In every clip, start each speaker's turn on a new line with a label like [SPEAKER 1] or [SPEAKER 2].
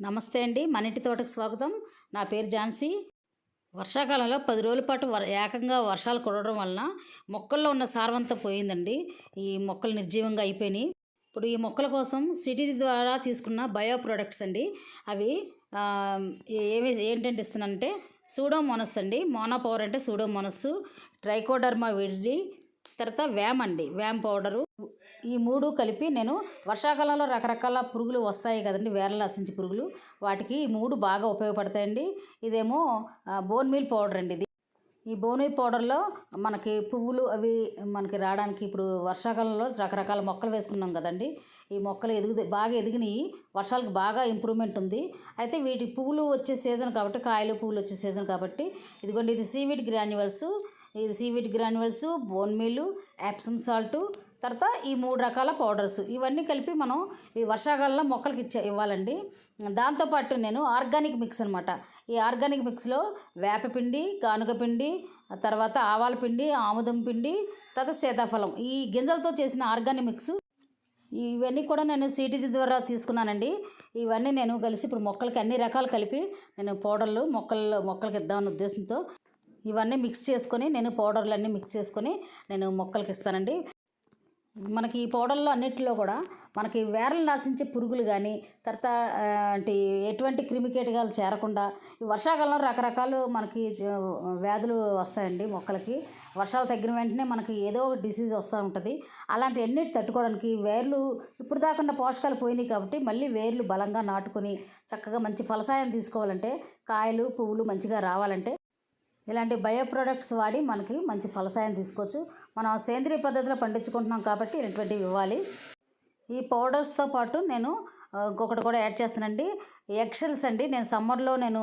[SPEAKER 1] నమస్తే అండి. మన ఇంటి తోటకు స్వాగతం. నా పేరు ఝాన్సీ. వర్షాకాలంలో పది రోజుల పాటు ఏకంగా వర్షాలు కురవడం వలన మొక్కల్లో ఉన్న సారవంతా పోయిందండి. ఈ మొక్కలు నిర్జీవంగా అయిపోయినాయి. ఇప్పుడు ఈ మొక్కల కోసం సిటీ ద్వారా తీసుకున్న బయో ప్రొడక్ట్స్ అండి. అవి ఆ, ఏవి ఏంటంటే ఇస్తున్నానంటే సూడోమోనస్ అండి. మోనా పవర్ అంటే సూడోమోనస్ ట్రైకోడర్మా విడి తర్వాత వ్యామ్ అండి. వ్యామ్ పౌడరు ఈ మూడు కలిపి నేను వర్షాకాలంలో రకరకాల పురుగులు వస్తాయి కదండి వేర్ల అసించి పురుగులు. వాటికి ఈ మూడు బాగా ఉపయోగపడతాయండి. ఇదేమో బోన్ మీల్ పౌడర్ అండి ఇది. ఈ బోన్ మీల్ పౌడర్లో మనకి పువ్వులు అవి మనకి రావడానికి ఇప్పుడు వర్షాకాలంలో రకరకాల మొక్కలు వేసుకున్నాం కదండి. ఈ మొక్కలు ఎదుగు బాగా ఎదిగినాయి వర్షాలకు బాగా ఇంప్రూవ్మెంట్ ఉంది. అయితే వీటి పువ్వులు వచ్చే సీజన్ కాబట్టి కాయలు పువ్వులు వచ్చే సీజన్ కాబట్టి ఇదిగోండి ఇది సీవీడ్ గ్రాన్యువల్స్ ఇది seaweed granules bone meal Epsom salt తర్వాత ఈ మూడు రకాల పౌడర్స్. ఇవన్నీ కలిపి మనం ఈ వర్షాకాలంలో మొక్కలకి ఇచ్చే ఇవ్వాలండి. దాంతోపాటు నేను ఆర్గానిక్ మిక్స్ అనమాట ఈ ఆర్గానిక్ మిక్స్లో వేపపిండి గానుగ పిండి తర్వాత ఆవాల పిండి ఆముదం పిండి తర్వాత సీతాఫలం. ఈ గింజలతో చేసిన ఆర్గానిక్ మిక్స్. ఇవన్నీ కూడా నేను సిటీజీ ద్వారా తీసుకున్నానండి. ఇవన్నీ నేను కలిసి ఇప్పుడు మొక్కలకి అన్ని రకాలు కలిపి నేను పౌడర్లు మొక్కల్లో మొక్కలకి ఇద్దామన్న ఉద్దేశంతో ఇవన్నీ మిక్స్ చేసుకొని నేను పౌడర్లు అన్నీ మిక్స్ చేసుకొని నేను మొక్కలకి ఇస్తానండి. మనకి ఈ పౌడర్లో అన్నిటిలో కూడా మనకి వేరలు నాశించే పురుగులు కానీ తర్వాత అంటే ఎటువంటి క్రిమికీటకాలు చేరకుండా ఈ వర్షాకాలంలో రకరకాలు మనకి వ్యాధులు వస్తాయండి మొక్కలకి. వర్షాలు తగ్గిన వెంటనే మనకి ఏదో ఒక డిసీజ్ వస్తూ ఉంటుంది. అలాంటి అన్నిటి తట్టుకోవడానికి వేర్లు ఇప్పుడు దాకుండా పోషకాలు పోయినాయి కాబట్టి మళ్ళీ వేర్లు బలంగా నాటుకొని చక్కగా మంచి ఫలసాయం తీసుకోవాలంటే కాయలు పువ్వులు మంచిగా రావాలంటే ఇలాంటి బయో ప్రొడక్ట్స్ వాడి మనకి మంచి ఫలసాయం తీసుకోవచ్చు. మనం సేంద్రియ పద్ధతిలో పండించుకుంటున్నాం కాబట్టి ఇటువంటివి ఇవ్వాలి. ఈ పౌడర్స్తో పాటు నేను ఇంకొకటి కూడా యాడ్ చేస్తానండి. ఎక్షల్స్ అండి. నేను సమ్మర్లో నేను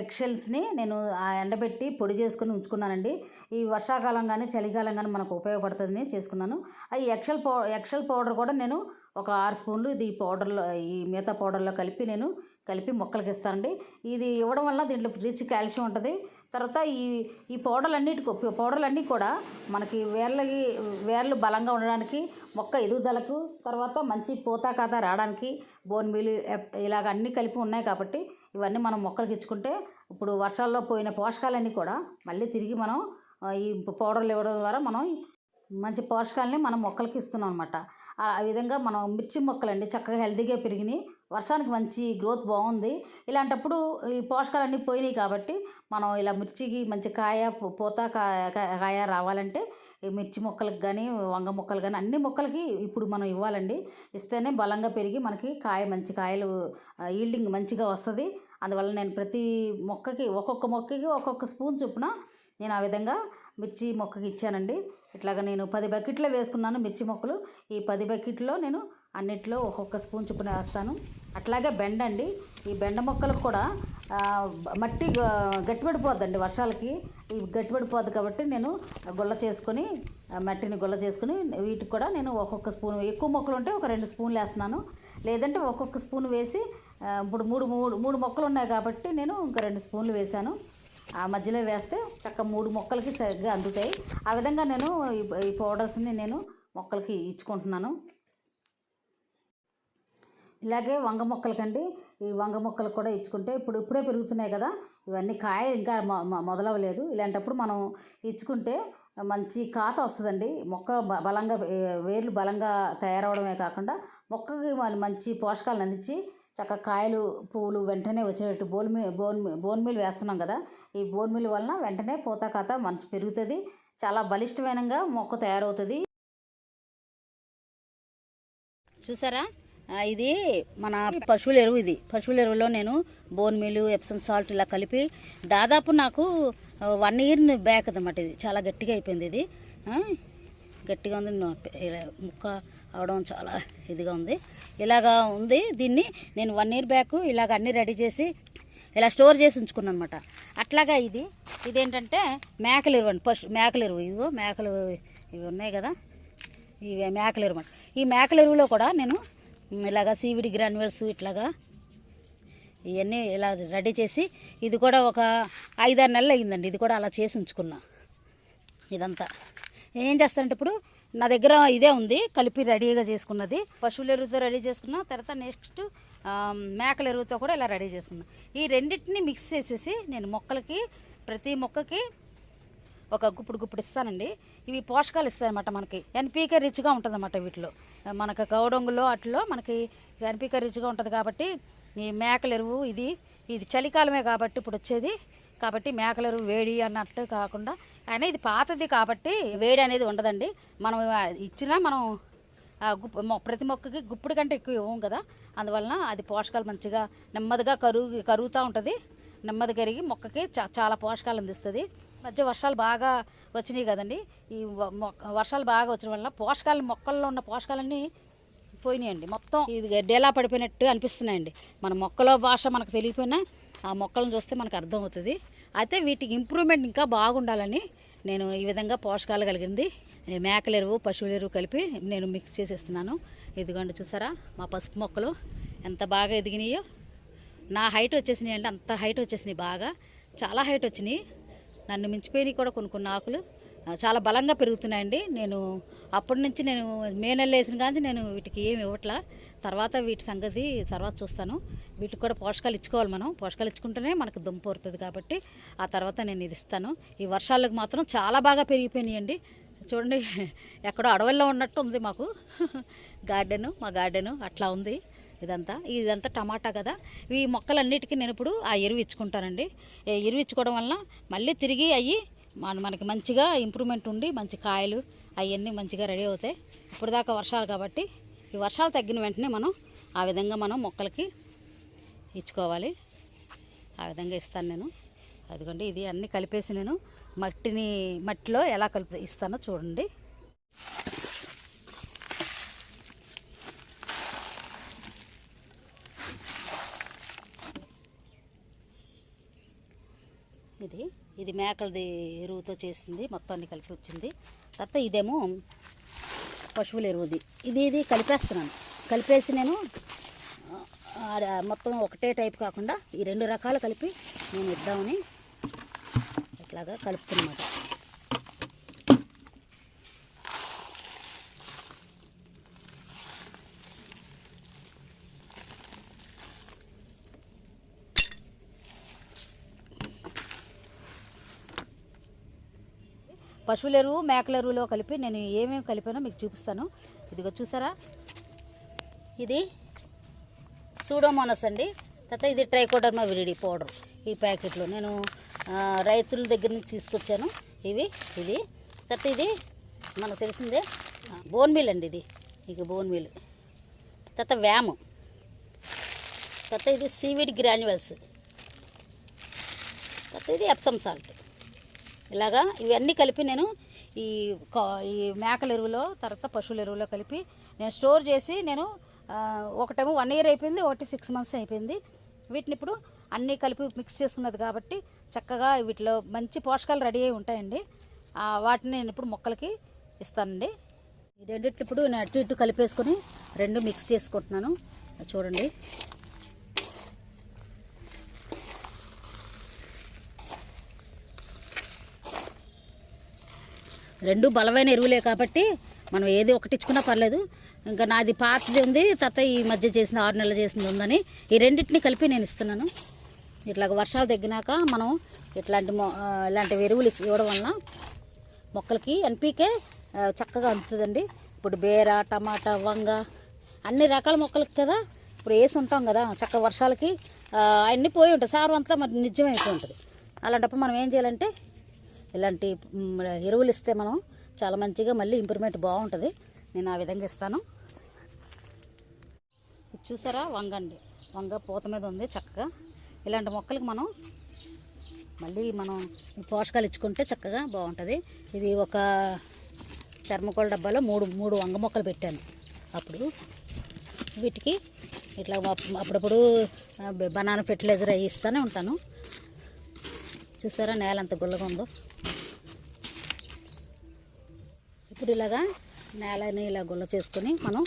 [SPEAKER 1] ఎక్షల్స్ని ఎగ్ నేను ఆ ఎండబెట్టి పొడి చేసుకుని ఉంచుకున్నానండి. ఈ వర్షాకాలం కానీ చలికాలం కానీ మనకు ఉపయోగపడుతుందని చేసుకున్నాను. ఆ ఎక్షల్ పౌ ఎక్షల్ పౌడర్ కూడా నేను ఒక ఆరు స్పూన్లు ఇది పౌడర్లో ఈ మిగతా పౌడర్లో కలిపి నేను కలిపి మొక్కలకి ఇస్తానండి. ఇది ఇవ్వడం వల్ల దీంట్లో రిచ్ కాల్షియం ఉంటుంది. తర్వాత ఈ ఈ పౌడర్లు పౌడర్లన్నీ పౌడర్లు అన్నీ కూడా మనకి వేర్లకి వేర్లు బలంగా ఉండడానికి మొక్క ఎదుగుదలకు తర్వాత మంచి పూత కాత రావడానికి బోన్ మీలు ఇలాగ అన్నీ కలిపి ఉన్నాయి కాబట్టి ఇవన్నీ మనం మొక్కలకి ఇచ్చుకుంటే ఇప్పుడు వర్షాల్లో పోయిన పోషకాలన్నీ కూడా మళ్ళీ తిరిగి మనం ఈ పౌడర్లు ఇవ్వడం ద్వారా మనం మంచి పోషకాలని మనం మొక్కలకి ఇస్తున్నాం అనమాట ఆ ఆ విధంగా మనం మిర్చి మొక్కలండి చక్కగా హెల్తీగా పెరిగినాయి. వర్షానికి మంచి గ్రోత్ బాగుంది. ఇలాంటప్పుడు ఈ పోషకాలన్నీ పోయినాయి కాబట్టి మనం ఇలా మిర్చికి మంచి కాయ పూత కాయ కాయ- కాయ రావాలంటే ఈ మిర్చి మొక్కలకు కానీ వంగ మొక్కలు కానీ అన్ని మొక్కలకి ఇప్పుడు మనం ఇవ్వాలండి. ఇస్తేనే బలంగా పెరిగి మనకి కాయ మంచి కాయలు ఈల్డింగ్ మంచిగా వస్తుంది. అందువల్ల నేను ప్రతి మొక్కకి ఒక్కొక్క మొక్కకి ఒక్కొక్క స్పూన్ చొప్పున నేను ఆ విధంగా మిర్చి మొక్కకి ఇచ్చానండి. ఇట్లాగ నేను పది బకెట్లో వేసుకున్నాను మిర్చి మొక్కలు. ఈ పది బకెట్లో నేను అన్నిట్లో ఒక్కొక్క స్పూన్ చొప్పున వేస్తాను. అట్లాగే బెండ అండి ఈ బెండ మొక్కలకు కూడా మట్టి గట్టిపడిపోద్దండి వర్షాలకి. ఇవి గట్టిపడిపోద్ది కాబట్టి నేను గుల్ల చేసుకొని మట్టిని గుల్ల చేసుకొని వీటికి కూడా నేను ఒక్కొక్క స్పూన్ ఎక్కువ మొక్కలు ఉంటే ఒక రెండు స్పూన్లు వేస్తున్నాను. లేదంటే ఒక్కొక్క స్పూన్ వేసి ఇప్పుడు మూడు మూడు మూడు మొక్కలు ఉన్నాయి కాబట్టి నేను ఇంకా రెండు స్పూన్లు వేశాను. ఆ మధ్యలో వేస్తే చక్క మూడు మొక్కలకి సరిగ్గా అందుతాయి. ఆ విధంగా నేను ఈ ఈ పౌడర్స్ని నేను మొక్కలకి ఇచ్చుకుంటున్నాను. ఇలాగే వంగ మొక్కలకండి. ఈ వంగ మొక్కలు కూడా ఇచ్చుకుంటే ఇప్పుడు ఇప్పుడే పెరుగుతున్నాయి కదా. ఇవన్నీ కాయ ఇంకా మొదలవలేదు మొదలవ్వలేదు. ఇలాంటప్పుడు మనం ఇచ్చుకుంటే మంచి కాత వస్తుందండి. మొక్క బలంగా వేర్లు బలంగా తయారవడమే కాకుండా మొక్కకి మన మంచి పోషకాలను అందించి చక్క కాయలు పువ్వులు వెంటనే వచ్చేటట్టు బోన్ మీ బోన్ బోన్ మీల్ వేస్తున్నాం కదా. ఈ బోన్ మీల్ వలన వెంటనే పూత కాత మంచి పెరుగుతుంది. చాలా బలిష్టమైనగా మొక్క తయారవుతుంది. చూసారా? ఇది మన పశువుల ఎరువు ఇది. పశువుల ఎరువులో నేను బోన్ మీలు ఎప్సమ్ సాల్ట్ ఇలా కలిపి దాదాపు నాకు వన్ ఇయర్ బ్యాక్ అనమాట ఇది. చాలా గట్టిగా అయిపోయింది ఇది. గట్టిగా ఉంది. ఇలా ముక్క అవడం చాలా ఇదిగా ఉంది. ఇలాగా ఉంది. దీన్ని నేను వన్ ఇయర్ బ్యాక్ ఇలాగ అన్నీ రెడీ చేసి ఇలా స్టోర్ చేసి ఉంచుకున్నాను అనమాట అట్లాగా ఇది. ఇదేంటంటే మేకలు ఎరువు అండి. పశు మేకలు ఎరువు. ఇదిగో మేకలు ఇవి ఉన్నాయి కదా. ఇవి మేకలు ఎరువు ఈ మేకల ఎరువులో కూడా నేను ఇలాగా సీవిడి గ్రాన్యూల్స్ ఇట్లాగా ఇవన్నీ ఇలా రెడీ చేసి ఇది కూడా ఒక ఐదారు నెలలు అయ్యిందండి ఇది కూడా అలా చేసి ఉంచుకున్నా. ఇదంతా. ఏం చేస్తానంటే ఇప్పుడు నా దగ్గర ఇదే ఉంది. కలిపి రెడీగా చేసుకున్నది. పశువుల ఎరువుతో రెడీ చేసుకున్న తర్వాత నెక్స్ట్ మేకల ఎరువుతో కూడా ఇలా రెడీ చేసుకున్నాను ఈ రెండింటిని మిక్స్ చేసేసి నేను మొక్కలకి ప్రతి మొక్కకి ఒక గుప్పుడు గుప్పుడు ఇస్తానండి. ఇవి పోషకాలు ఇస్తాయన్నమాట మనకి. ఎన్పీకే రిచ్గా ఉంటుంది అన్నమాట వీటిలో. మనకు గౌడంగులో అట్లో మనకి ఎన్పీకే రిచ్గా ఉంటుంది కాబట్టి ఈ మేకల ఎరువు ఇది ఇది చలికాలమే కాబట్టి ఇప్పుడు వచ్చేది కాబట్టి మేకలరు వేడి అన్నట్టు కాకుండా అయినా ఇది పాతది కాబట్టి వేడి అనేది ఉండదండి. మనం ఇచ్చినా మనం ఆ ప్రతి మొక్కకి గుప్పుడు కంటే ఎక్కువ ఇవ్వం కదా. అందువలన అది పోషకాలు మంచిగా నెమ్మదిగా కరుగు కరుగుతూ ఉంటుంది. నెమ్మది కరిగి మొక్కకి చా చాలా పోషకాలు అందిస్తుంది. మధ్య వర్షాలు బాగా వచ్చినాయి కదండి. ఈ మొక్క వర్షాలు బాగా వచ్చిన వల్ల పోషకాలు మొక్కల్లో ఉన్న పోషకాలన్నీ పోయినాయండి. మొత్తం ఇది డేలా పడిపోయినట్టు అనిపిస్తున్నాయండి. మన మొక్కలో భాష మనకు తెలియపోయినా ఆ మొక్కలను చూస్తే మనకు అర్థమవుతుంది. అయితే వీటికి ఇంప్రూవ్మెంట్ ఇంకా బాగుండాలని నేను ఈ విధంగా పోషకాలు కలిగింది. మేకల ఎరువు పశువుల ఎరువు కలిపి నేను మిక్స్ చేసేస్తున్నాను. ఇదిగోండి చూసారా మా పసుపు మొక్కలు ఎంత బాగా ఎదిగినాయో. నా హైట్ వచ్చేసినాయి అండి అంత హైట్ వచ్చేసినాయి బాగా. చాలా హైట్ వచ్చినాయి. నన్ను మించిపోయినవి కూడా కొన్ని కొన్ని ఆకులు. చాలా బలంగా పెరుగుతున్నాయండి. నేను అప్పటి నుంచి నేను మే నెల వేసిన కానీ నేను వీటికి ఏమి ఇవ్వట్లా. తర్వాత వీటి సంగతి తర్వాత చూస్తాను. వీటికి కూడా పోషకాలు ఇచ్చుకోవాలి మనం. పోషకాలు ఇచ్చుకుంటేనే మనకు దుంప పడుతుంది కాబట్టి ఆ తర్వాత నేను ఇది ఇస్తాను. ఈ వర్షాలకు మాత్రం చాలా బాగా పెరిగిపోయినాయండి. చూడండి ఎక్కడో అడవుల్లో ఉన్నట్టు ఉంది మాకు. గార్డెను మా గార్డెను అట్లా ఉంది. ఇదంతా. ఇదంతా టమాటా కదా. ఈ మొక్కలన్నిటికీ నేను ఇప్పుడు ఆ ఎరువు ఇచ్చుకుంటానండి. ఈ ఎరువు ఇచ్చుకోవడం వలన మళ్ళీ తిరిగి అవి మన మనకి మంచిగా ఇంప్రూవ్మెంట్ ఉండి మంచి కాయలు అవన్నీ మంచిగా రెడీ అవుతాయి. ఇప్పుడు దాకా వర్షాలు కాబట్టి ఈ వర్షాలు తగ్గిన వెంటనే మనం ఆ విధంగా మనం మొక్కలకి ఇచ్చుకోవాలి. ఆ విధంగా ఇస్తాను నేను. అదిగోండి ఇది అన్నీ కలిపేసి నేను మట్టిని మట్టిలో ఎలా కలిపి ఇస్తానో చూడండి. ఇది. ఇది మేకలది ఎరువుతో చేసింది. మొత్తాన్ని కలిపి వచ్చింది. తర్వాత ఇదేమో పశువుల ఎరువుది. ఇది ఇది కలిపేస్తున్నాను. కలిపేసి నేను ఆడ మొత్తం ఒకటే టైప్ కాకుండా ఈ రెండు రకాలు కలిపి నేను ఇద్దామని ఇట్లాగా కలుపుతున్నమాట. పశువుల ఎరువు మేకల ఎరువులో కలిపి నేను ఏమేమి కలిపానో మీకు చూపిస్తాను. ఇదిగో చూసారా? ఇది సూడోమోనస్ అండి. తర్వాత ఇది ట్రైకోడర్మా విరిడి పౌడర్ ఈ ప్యాకెట్లు. నేను రైతుల దగ్గర నుంచి తీసుకొచ్చాను. ఇవి ఇది. తర్వాత ఇది మనకు తెలిసిందే బోన్ మీల్ అండి ఇది. ఇక బోన్ మీల్. తర్వాత వ్యాము. తర్వాత ఇది సీవిడ్ గ్రాన్యువల్స్ తర్వాత ఇది ఎప్సమ్ సాల్ట్. ఇలాగా ఇవన్నీ కలిపి నేను ఈ కా- ఈ మేకల ఎరువులో తర్వాత పశువుల ఎరువులో కలిపి నేను స్టోర్ చేసి నేను ఒకటేమో వన్ ఇయర్ అయిపోయింది ఒకటి సిక్స్ మంత్స్ అయిపోయింది. వీటిని ఇప్పుడు అన్నీ కలిపి మిక్స్ చేసుకున్నది కాబట్టి చక్కగా వీటిలో మంచి పోషకాలు రెడీ అయి ఉంటాయండి. వాటిని నేను ఇప్పుడు మొక్కలకి ఇస్తానండి. ఈ రెండిట్లు ఇప్పుడు నేను అటు ఇటు కలిపేసుకొని రెండు మిక్స్ చేసుకుంటున్నాను. చూడండి. రెండు బలమైన ఎరువులే కాబట్టి మనం ఏది ఒకటి ఇచ్చుకున్నా పర్లేదు. ఇంకా నాది పాతది ఉంది తర్వాత ఈ మధ్య చేసిన ఆరు నెలలు చేసింది ఉందని ఈ రెండింటిని కలిపి నేను ఇస్తున్నాను. ఇట్లాగ వర్షాలు తగ్గినాక మనం ఇట్లాంటి మొ ఇలాంటి ఎరువులు ఇచ్చి ఇవ్వడం వలన మొక్కలకి ఎన్పీకే చక్కగా అందుతుందండి. ఇప్పుడు బేర టమాటా వంగ అన్ని రకాల మొక్కలకి కదా ఇప్పుడు వేసి ఉంటాం కదా చక్క వర్షాలకి అన్నీ పోయి ఉంటాయి. సారం అంతా మరి నిజమైపోయి ఉంటుంది. అలాంటప్పుడు మనం ఏం చేయాలంటే ఇలాంటి ఎరువులు ఇస్తే మనం చాలా మంచిగా మళ్ళీ ఇంప్రూవ్మెంట్ బాగుంటుంది. నేను ఆ విధంగా ఇస్తాను. చూసారా? వంగ అండి. వంగ పూత మీద ఉంది చక్కగా. ఇలాంటి మొక్కలకి మనం మళ్ళీ మనం పోషకాలు ఇచ్చుకుంటే చక్కగా బాగుంటుంది. ఇది ఒక థర్మకోల్ డబ్బాలో మూడు మూడు వంగ మొక్కలు పెట్టాను అప్పుడు. వీటికి ఇట్లా అప్పుడప్పుడు బనానా ఫెర్టిలైజర్ అవి ఇస్తూనే ఉంటాను. చూసారా? నేల ఎంత గుల్లగా ఉందో. ఇప్పుడు ఇలాగా నేలని ఇలా గుల్ల చేసుకొని మనం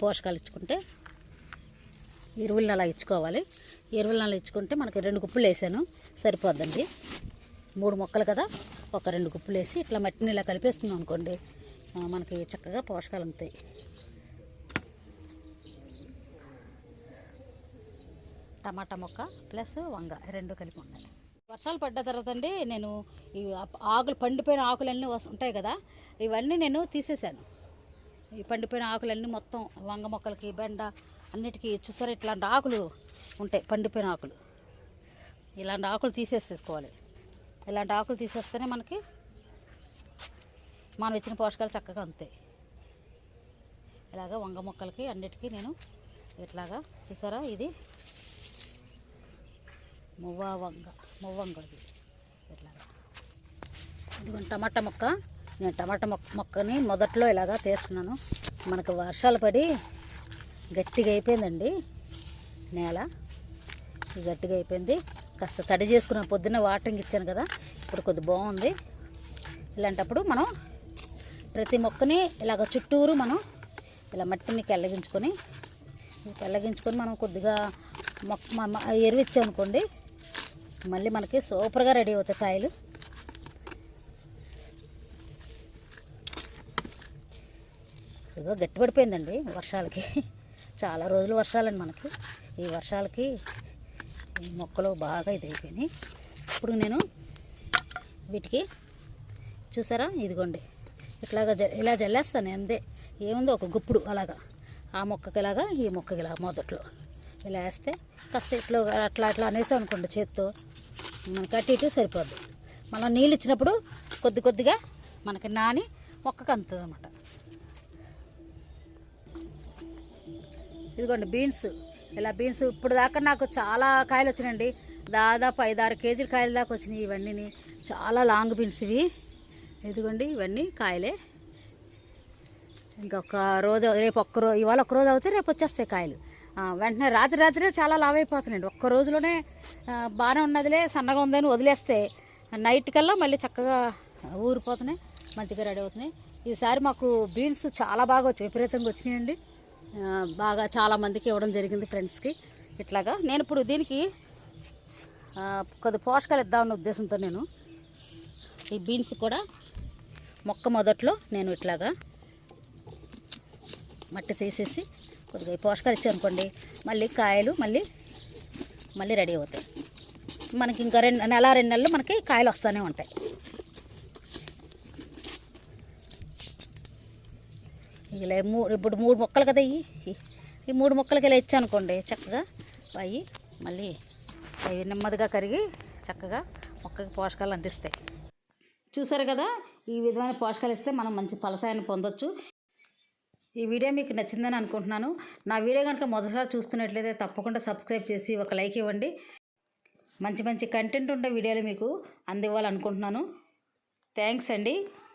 [SPEAKER 1] పోషకాలు ఇచ్చుకుంటే ఎరువులను అలా ఇచ్చుకోవాలి. ఎరువులను అలా ఇచ్చుకుంటే మనకి రెండు గుప్పులు వేసాను. సరిపోద్దండి. మూడు మొక్కలు కదా ఒక రెండు గుప్పులు వేసి ఇట్లా మట్టిని ఇలా కలిపేస్తున్నాం అనుకోండి మనకి చక్కగా పోషకాలు అందుతాయి. టమాటా మొక్క ప్లస్ వంగ రెండు కలిపి ఉండాలి. వర్షాలు పడ్డ తర్వాత అండి నేను ఈ ఆకులు పండిపోయిన ఆకులన్నీ వస్- ఉంటాయి కదా ఇవన్నీ నేను తీసేసాను ఈ పండిపోయిన ఆకులన్నీ మొత్తం వంగ మొక్కలకి బెండ అన్నిటికీ చూసారా ఇట్లాంటి ఆకులు ఉంటాయి పండిపోయిన ఆకులు. ఇలాంటి ఆకులు తీసేసేసుకోవాలి. ఇలాంటి ఆకులు తీసేస్తేనే మనకి మనం ఇచ్చిన పోషకాలు చక్కగా అందుతాయి. ఇలాగ వంగ మొక్కలకి అన్నిటికీ నేను ఇట్లాగా చూసారా ఇది మువ్వ వంగ. మువ్వంగది ఇట్లా ఇదిగో టమాటా మొక్క. నేను టమాటా మొక్క మొక్కని మొదట్లో ఇలాగా తీస్తున్నాను. మనకు వర్షాలు పడి గట్టిగా అయిపోయిందండి నేల. గట్టిగా అయిపోయింది. కాస్త తడి చేసుకున్న. పొద్దున్న వాటరింగ్ ఇచ్చాను కదా ఇప్పుడు కొద్ది బాగుంది. ఇలాంటప్పుడు మనం ప్రతి మొక్కని ఇలాగ చుట్టూరు మనం ఇలా మట్టిని కెల్లగించుకొని కెల్లగించుకొని మనం కొద్దిగా మొక్క ఎరువు ఇచ్చామనుకోండి మళ్ళీ మనకి సూపర్గా రెడీ అవుతాయి కాయలు. ఇదిగో గట్టిపడిపోయిందండి వర్షాలకి. చాలా రోజులు వర్షాలండి మనకి. ఈ వర్షాలకి ఈ మొక్కలు బాగా ఇదైపోయినాయి ఇప్పుడు నేను వీటికి చూసారా? ఇదిగోండి. ఇట్లాగా ఇలా జల్లేస్తాను అందే ఏముందో? ఒక గుప్పుడు అలాగా. ఆ మొక్కకి ఇలాగా ఈ మొక్కకి ఇలా మొదట్లో. ఇలా వేస్తే కాస్త ఇట్లా అట్లా అట్లా అనేసాం అనుకోండి చేత్తో. మనకి అటు ఇటు సరిపోద్ది. మనం నీళ్ళు ఇచ్చినప్పుడు కొద్ది కొద్దిగా మనకి నాని మొక్కకు అందుతుంది అనమాట ఇదిగోండి బీన్స్. ఇలా బీన్స్ ఇప్పుడు దాకా నాకు చాలా కాయలు వచ్చినాయండి. దాదాపు ఐదు ఆరు కేజీల కాయల దాకా వచ్చినాయి ఇవన్నీ చాలా లాంగ్ బీన్స్ ఇవి. ఇదిగోండి ఇవన్నీ కాయలే. ఇంకొక రోజు రేపు ఒక్క రోజు ఇవాళ ఒక్క రోజు అవుతే రేపు వచ్చేస్తాయి కాయలు. వెంటనే రాత్రి రాత్రే చాలా లావ్ అయిపోతున్నాయండి ఒక్క రోజులోనే బాగానే ఉన్నదిలే సన్నగా ఉందని వదిలేస్తే నైట్ కల్లా మళ్ళీ చక్కగా ఊరిపోతున్నాయి మంచిగా రెడీ అవుతున్నాయి. ఈసారి మాకు బీన్స్ చాలా బాగా వచ్చి విపరీతంగా వచ్చినాయండి. బాగా చాలా మందికి ఇవ్వడం జరిగింది ఫ్రెండ్స్కి. ఇట్లాగా నేను ఇప్పుడు దీనికి కొద్ది పోషకాలు ఇద్దామన్న ఉద్దేశంతో నేను ఈ బీన్స్ కూడా మొక్క మొదట్లో నేను ఇట్లాగా మట్టి తీసేసి కొద్దిగా పోషకాలు ఇచ్చానుకోండి మళ్ళీ కాయలు మళ్ళీ మళ్ళీ రెడీ అవుతాయి. మనకి ఇంకా రెండు నెల రెండు నెలలు మనకి కాయలు వస్తూనే ఉంటాయి. ఇలా మూ ఇప్పుడు మూడు మొక్కలు కదా ఇవి ఈ మూడు మొక్కలకి ఇలా ఇచ్చానుకోండి చక్కగా అవి మళ్ళీ అవి నెమ్మదిగా కరిగి చక్కగా మొక్కకి పోషకాలు అందిస్తాయి. చూసారు కదా ఈ విధమైన పోషకాలు ఇస్తే మనం మంచి ఫలసాయాన్ని పొందొచ్చు. ఈ వీడియో మీకు నచ్చిందని అనుకుంటున్నాను. నా వీడియో కనుక మొదటిసారి చూస్తున్నట్లయితే తప్పకుండా సబ్స్క్రైబ్ చేసి ఒక లైక్ ఇవ్వండి. మంచి మంచి కంటెంట్ ఉండే వీడియోలు మీకు అందివ్వాలనుకుంటున్నాను. థ్యాంక్స్ అండి.